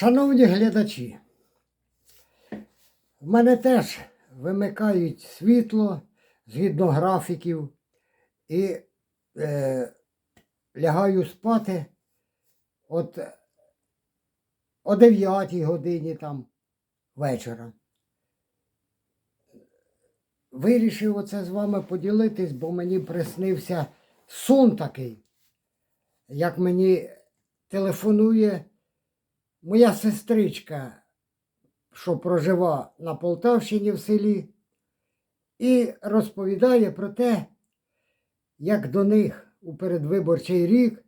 Шановні глядачі, в мене теж вимикають світло згідно графіків і е, лягаю спати от о 9 годині там вечора. Вирішив оце з вами поділитись, бо мені приснився сон такий, як мені телефонує моя сестричка, що прожива на Полтавщині в селі, і розповідає про те, як до них у передвиборчий рік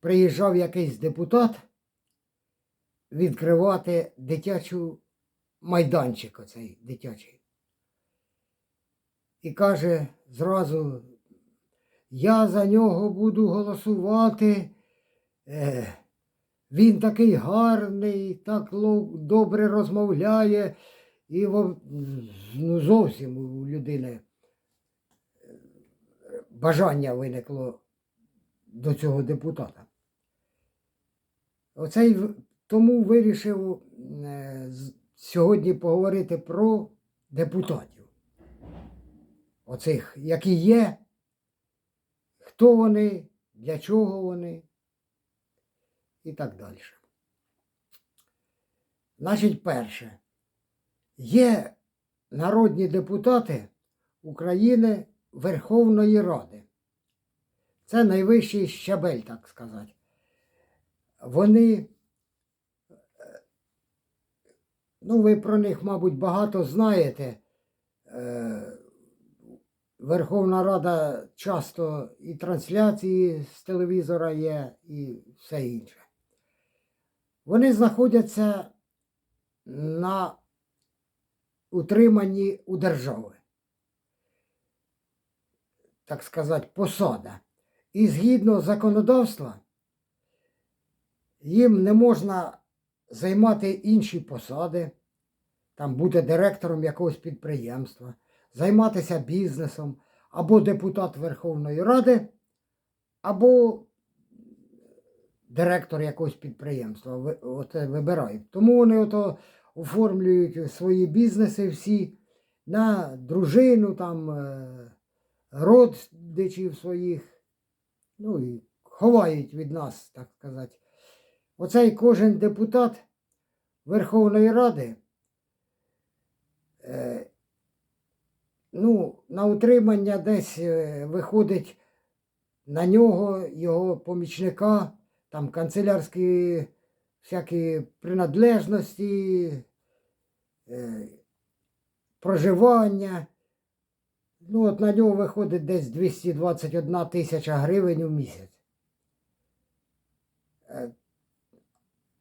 приїжджав якийсь депутат відкривати дитячу майданчик оцей дитячий. І каже зразу, я за нього буду голосувати. Е, він такий гарний, так добре розмовляє, і ну, зовсім у людини е, бажання виникло до цього депутата. Оцей тому вирішив е, сьогодні поговорити про депутатів. Оцих, які є, хто вони, для чого вони і так далі. Значить, перше, є народні депутати України Верховної Ради. Це найвищий щабель, так сказати. Вони, е, ну, ви про них, мабуть, багато знаєте. Е, Верховна Рада часто і трансляції з телевізора є, і все інше. Вони знаходяться на утриманні у держави. Так сказати, посада. І згідно законодавства, їм не можна займати інші посади, там бути директором якогось підприємства, займатися бізнесом, або депутат Верховної Ради, або директор якогось підприємства. Оце вибирають. Тому вони ото оформлюють свої бізнеси всі на дружину, там, е, родичів своїх, ну і ховають від нас, так сказати. Оцей кожен депутат Верховної Ради. е, ну, на утримання десь е, виходить на нього, його помічника, там канцелярські всякі принадлежності, е, проживання. Ну, от на нього виходить десь 221 тисяча гривень у місяць. Е,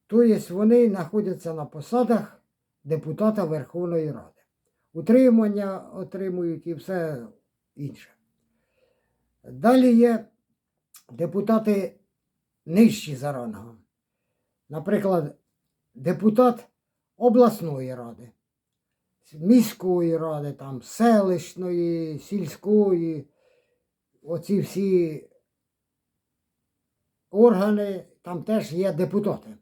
Тобто вони знаходяться на посадах депутата Верховної Ради утримання отримують і все інше. Далі є депутати нижчі за рангом. Наприклад, депутат обласної ради, міської ради, там, селищної, сільської, оці всі органи, там теж є депутати.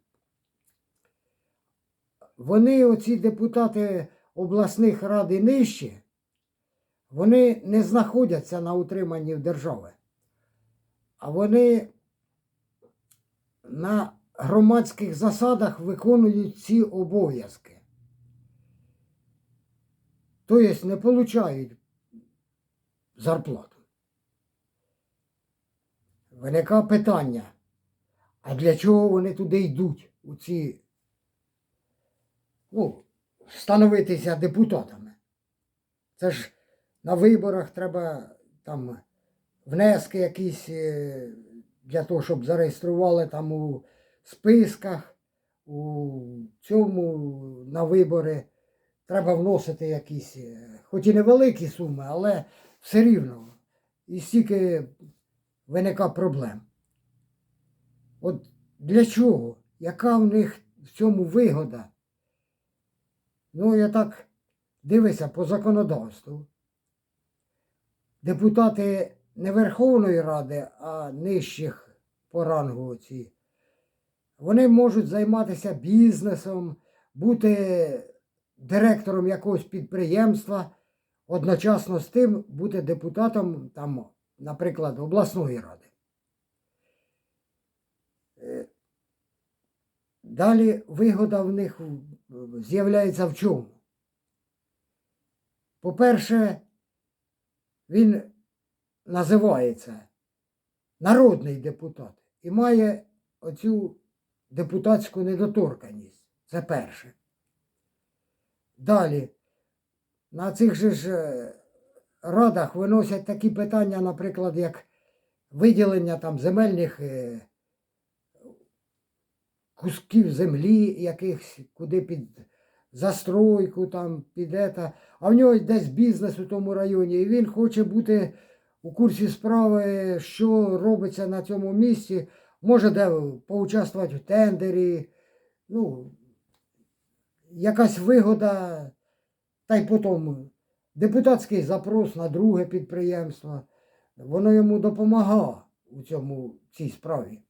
Вони, оці депутати обласних рад і нижче, вони не знаходяться на утриманні в держави, а вони на громадських засадах виконують ці обов'язки. Тобто не получають зарплату. Виникає питання, а для чого вони туди йдуть, у ці, ну, становитися депутатами. Це ж на виборах треба там внески якісь е, для того, щоб зареєстрували там у списках, у цьому на вибори. Треба вносити якісь, е, хоч і невеликі суми, але все рівно. І стільки виникає проблем. От для чого? Яка в них в цьому вигода? Ну, я так дивися по законодавству. Депутати не Верховної Ради, а нижчих по рангу ці Вони можуть займатися бізнесом, бути директором якогось підприємства, одночасно з тим бути депутатом, там, наприклад, обласної ради. Е, Далі вигода в них з'являється в чому? По-перше, він називається народний депутат і має оцю депутатську недоторканність. Це перше. Далі, на цих же ж е, радах виносять такі питання, наприклад, як виділення там земельних е, кусків землі якихось, куди під застройку, там під ета. А в нього десь бізнес у тому районі, і він хоче бути у курсі справи, що робиться на цьому місці, може де поучаствувати в тендері, ну, якась вигода, та й потім депутатський запрос на друге підприємство. Воно йому допомагає у цьому цій справі.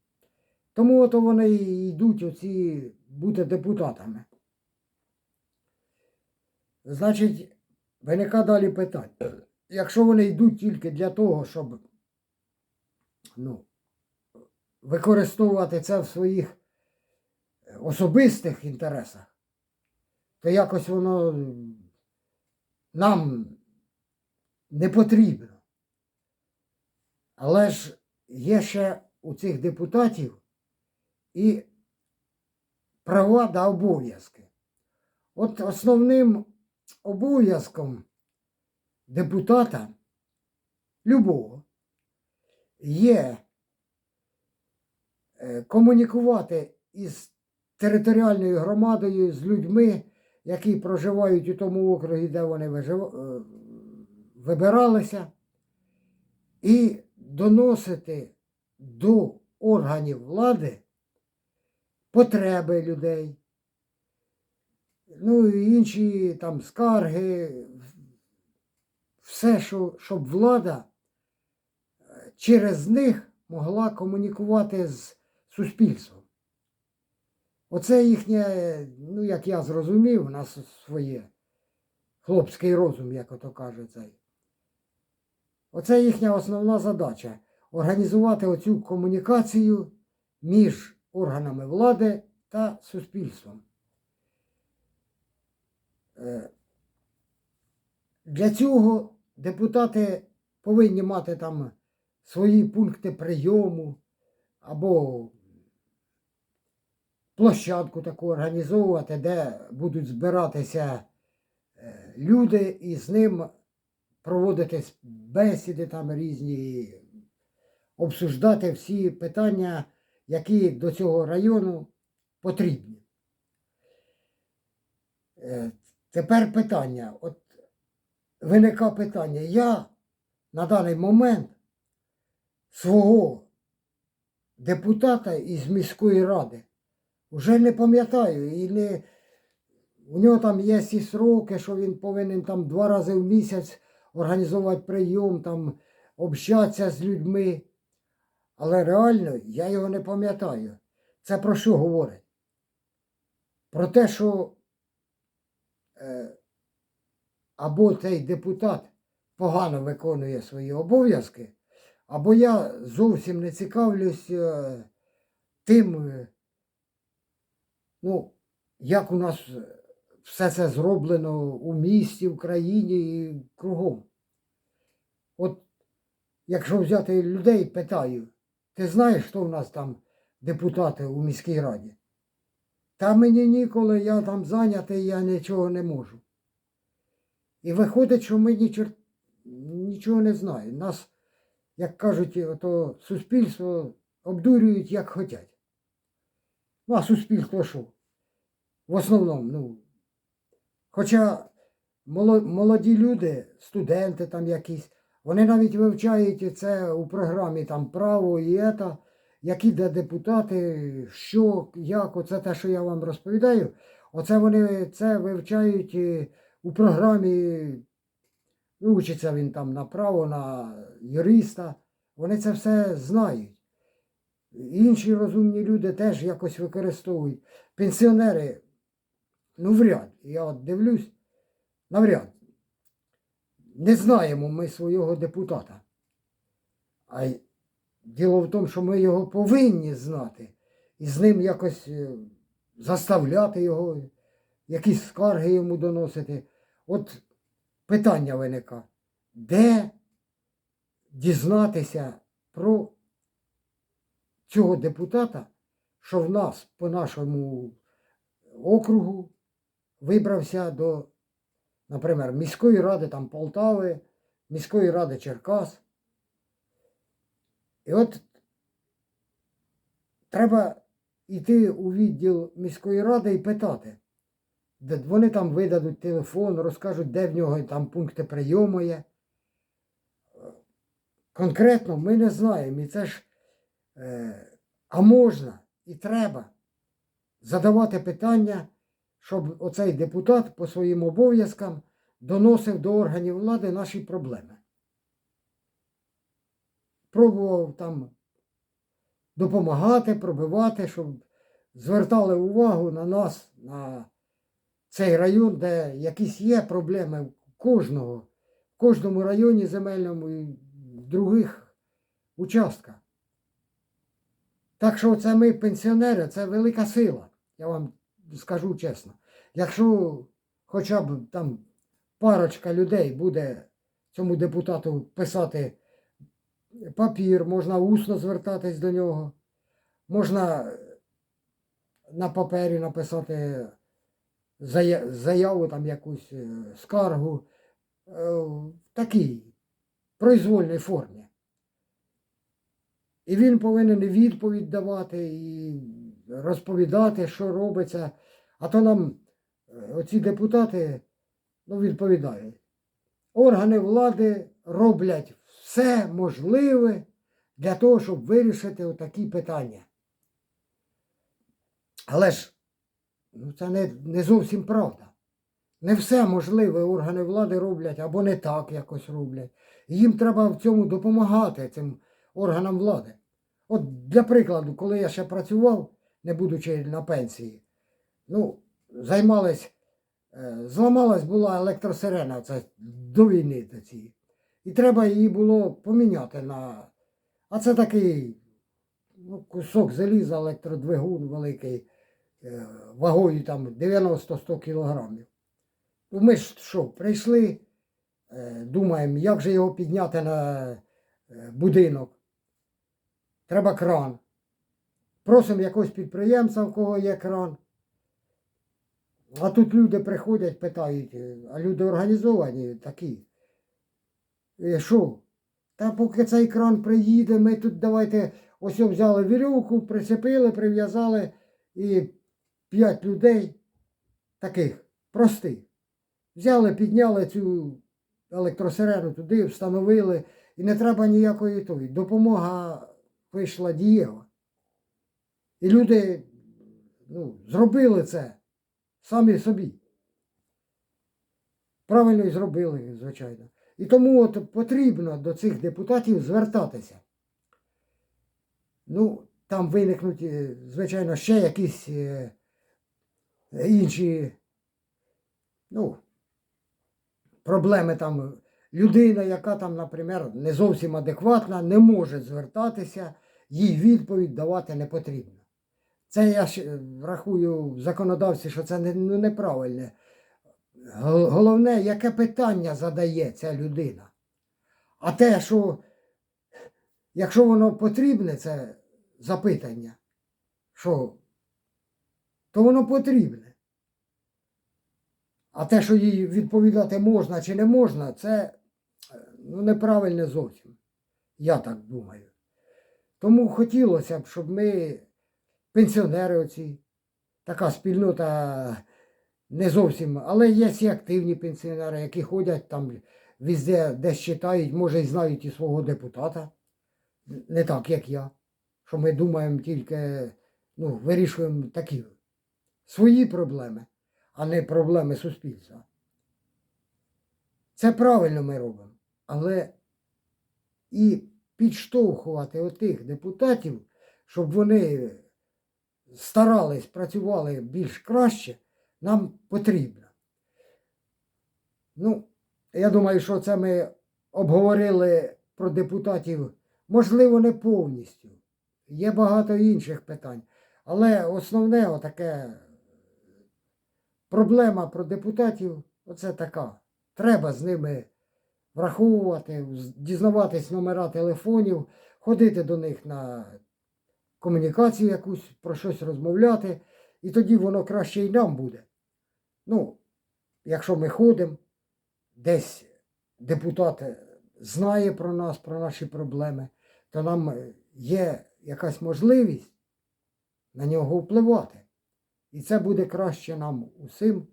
Тому от вони і йдуть оці бути депутатами. Значить, виникає далі питання. Якщо вони йдуть тільки для того, щоб ну, використовувати це в своїх особистих інтересах, то якось воно нам не потрібно. Але ж є ще у цих депутатів і права та обов'язки. От основним обов'язком депутата любого є е, комунікувати із територіальною громадою, з людьми, які проживають у тому округі, де вони е, вибиралися, і доносити до органів влади потреби людей, ну і інші там скарги, все, що, щоб влада е, через них могла комунікувати з суспільством. Оце їхнє, ну як я зрозумів, у нас своє хлопський розум, як ото каже цей. Оце їхня основна задача організувати оцю комунікацію між органами влади та суспільством. Е, Для цього депутати повинні мати там свої пункти прийому або площадку таку організовувати, де будуть збиратися е, люди і з ним проводити бесіди там різні, обсуждати всі питання, які до цього району потрібні. Е, Тепер питання. От виникає питання. Я на даний момент свого депутата із міської ради вже не пам'ятаю. І не... У нього там є і сроки, що він повинен там два рази в місяць організувати прийом, там общатися з людьми. Але реально я його не пам'ятаю. Це про що говорить? Про те, що е, або цей депутат погано виконує свої обов'язки, або я зовсім не цікавлюсь е, тим, е, ну, як у нас все це зроблено у місті, в країні і кругом. От якщо взяти людей, питаю, ти знаєш, хто в нас там депутати у міській раді? Та мені ніколи, я там зайнятий, я нічого не можу. І виходить, що ми нічого, нічого не знаємо. Нас, як кажуть, ото суспільство обдурюють, як хочуть. Ну, а суспільство що? В основному, ну. Хоча молоді люди, студенти там якісь, вони навіть вивчають це у програмі там право і ета, які де депутати, що, як, оце те, що я вам розповідаю, оце вони це вивчають е, у програмі, ну, учиться він там на право, на юриста, вони це все знають. інші розумні люди теж якось використовують. Пенсіонери, ну вряд. Я от дивлюсь, навряд. Не знаємо ми свого депутата. А діло в тому, що ми його повинні знати і з ним якось е, заставляти його, якісь скарги йому доносити. От питання виникає, де дізнатися про цього депутата, що в нас по нашому округу вибрався до, наприклад, міської ради там Полтави, міської ради Черкас. І от треба йти у відділ міської ради і питати. Вони там видадуть телефон, розкажуть, де в нього там пункти прийому є. Конкретно ми не знаємо. І це ж, е, а можна і треба задавати питання, щоб оцей депутат по своїм обов'язкам доносив до органів влади наші проблеми. Пробував там допомагати, пробивати, щоб звертали увагу на нас, на цей район, де якісь є проблеми кожного, в кожному районі земельному і в других участках. Так що це ми, пенсіонери, це велика сила, я вам скажу чесно. Якщо хоча б там парочка людей буде цьому депутату писати папір, можна усно звертатись до нього, можна на папері написати заяву, там якусь е, скаргу е, в такій произвольній формі. І він повинен відповідь давати, і розповідати, що робиться. А то нам е, оці депутати ну, відповідають. Органи влади роблять все можливе для того, щоб вирішити отакі питання. Але ж ну, це не, не зовсім правда. Не все можливе органи влади роблять або не так якось роблять. Їм треба в цьому допомагати цим органам влади. От для прикладу, коли я ще працював, не будучи на пенсії, ну, займались, е, зламалась була електросирена це до війни до цієї. І треба її було поміняти на. А це такий ну, кусок заліза, електродвигун великий, вагою там 90-100 кілограмів. Ну, Ми ж що, прийшли, е, думаємо, як же його підняти на е, будинок. Треба кран. Просимо якогось підприємця, в кого є кран. А тут люди приходять, питають, е, а люди організовані такі. І що? Та поки цей кран приїде, ми тут давайте ось взяли вірьовку, прицепили, прив'язали і п'ять людей таких простих. Взяли, підняли цю електросирену туди, встановили, і не треба ніякої тої. Допомога вийшла дієва. І люди ну, зробили це самі собі. Правильно і зробили, звичайно. І тому от потрібно до цих депутатів звертатися. Ну, там виникнуть, е, звичайно, ще якісь е, інші ну, проблеми там. Людина, яка там, наприклад, не зовсім адекватна, не може звертатися, їй відповідь давати не потрібно. Це я ж рахую в законодавстві, що це ну, неправильне. Головне, яке питання задає ця людина. А те, що якщо воно потрібне, це запитання, що, то воно потрібне. А те, що їй відповідати можна чи не можна, це е, ну, неправильне зовсім. Я так думаю. Тому хотілося б, щоб ми, пенсіонери оці, така спільнота не зовсім, але є і активні пенсіонери, які ходять там везде, десь читають, може і знають і свого депутата. Не так, як я. Що ми думаємо тільки, ну, вирішуємо такі свої проблеми, а не проблеми суспільства. Це правильно ми робимо. Але і підштовхувати отих депутатів, щоб вони старались, працювали більш краще, нам потрібно. Ну, я думаю, що це ми обговорили про депутатів, можливо, не повністю. Є багато інших питань. Але основне отаке проблема про депутатів оце така. Треба з ними враховувати, дізнаватись номера телефонів, ходити до них на комунікацію якусь, про щось розмовляти, і тоді воно краще і нам буде. Ну, якщо ми ходимо, десь депутат е, знає про нас, про наші проблеми, то нам е, є якась можливість на нього впливати. І це буде краще нам усім.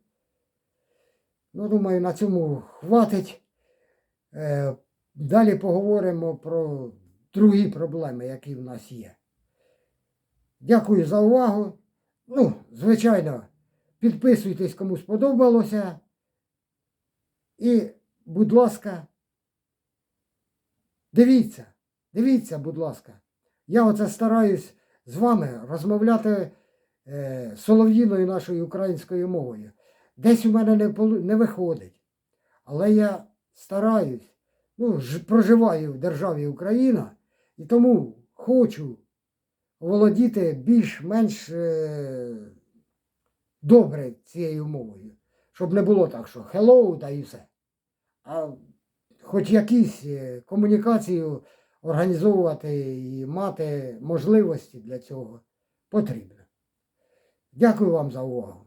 Ну, думаю, на цьому хватить. Е, Далі поговоримо про другі проблеми, які в нас є. Дякую за увагу. Ну, звичайно, підписуйтесь, кому сподобалося. І, будь ласка, дивіться, дивіться, будь ласка. Я оце стараюсь з вами розмовляти солов'їною нашою українською мовою. Десь у мене не, не виходить. Але я стараюсь, ну, ж, проживаю в державі Україна і тому хочу володіти більш-менш е, добре цією мовою. Щоб не було так, що hello та і все. А хоч якісь е, комунікацію організовувати і мати можливості для цього потрібно. Дякую вам за увагу.